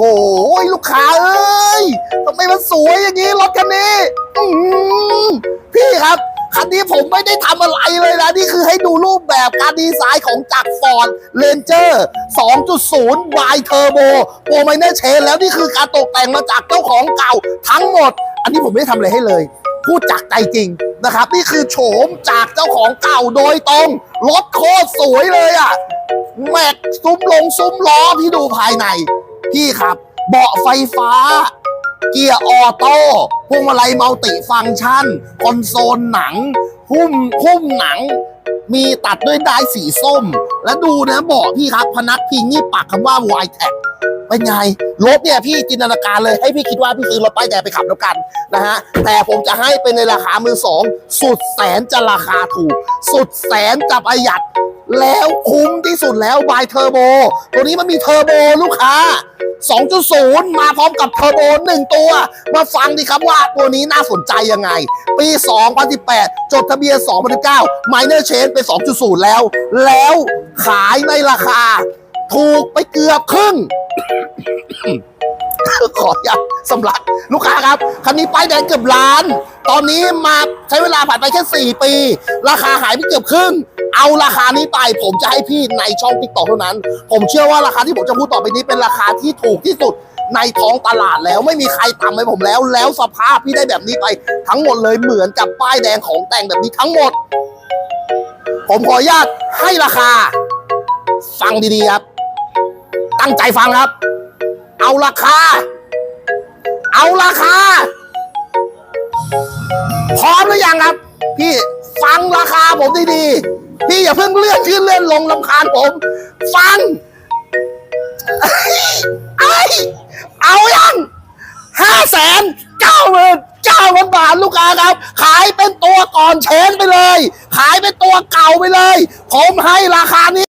โอ้ยลูกค้าเอ้ยทำไมมันสวยอย่างนี้รถคันนี้พี่ครับคันนี้ผมไม่ได้ทำอะไรเลยนะ นี่คือให้ดูรูปแบบการดีไซน์ของจากฟอร์ดเ a นเจอร์2.0 Y Turbo โปรไมเนอร์เชนแล้วนี่คือการตกแต่งมาจากเจ้าของเก่าทั้งหมด อันนี้ผมไม่ได้ทำอะไรให้เลย พูดจากใจจริงนะครับ นี่คือโฉมจากเจ้าของเก่าโดยตรงรถโคตรสวยเลยอะแม็กซุ้มลงซุ้มล้อพี่ดูภายใน พี่ครับ เบาะไฟฟ้า เกียร์ออโต้พวงมาลัยมัลติฟังก์ชัน คอนโซลหนัง หุ้มหุ้มหนัง มีตัดด้วยได้ายสีส้ม แล้วดูนะเบาะพี่ครับ พนักพิงนี่ปักคำว่า y t e c เป็นไงรถเนี่ยพี่จินตนาการเลยให้พี่คิดว่าพี่ซื้อรถป้ายแดงไปขับแล้วกันนะฮะแต่ผมจะให้เป็นในราคามือสองสุดแสนจะราคาถูก สุดแสนจะประหยัด แล้วคุ้มที่สุดแล้วบายเทอร์โบตัวนี้มันมีเทอร์โบลูกค้า 2.0 มาพร้อมกับเทอร์โบหนึ่งตัว มาฟังดีครับว่าตัวนี้น่าสนใจยังไง ปี 2018 จดทะเบียน 2019 Minor Change เป็น 2.0 แล้ว แล้วขายในราคา ถูกไปเกือบครึ่งขออนุญาตสำลักลูกค้าครับ คันนี้ป้ายแดงเกือบล้าน ตอนนี้มาใช้เวลาผ่านไปแค่ 4 ปี ราคาหายไปเกือบครึ่ง เอาราคานี้ไปผมจะให้พี่ในช่องติ๊กต็อกเท่านั้น ผมเชื่อว่าราคาที่ผมจะพูดต่อไปนี้เป็นราคาที่ถูกที่สุดในท้องตลาดแล้วไม่มีใครต่ำไปผมแล้ว แล้วสภาพพี่ได้แบบนี้ไปทั้งหมดเลยเหมือนกับป้ายแดงของแต่งแบบนี้ทั้งหมด ผมขออนุญาตให้ราคา ฟังดีๆครับ ตั้งใจฟังครับ เอาราคา เอาราคาพร้อมหรือยังครับ พี่ ฟังราคาผมดีๆพี่อย่าเพิ่งเลื่อนขึ้นเลื่อนลงลำคาญผม ฟังไอ้เอายังห้าแสนเก้าหมื่นเก้าพันบาทลูกค้าครับ ขายเป็นตัวก่อนเชนไปเลย ขายเป็นตัวเก่าไปเลย ผมให้ราคานี้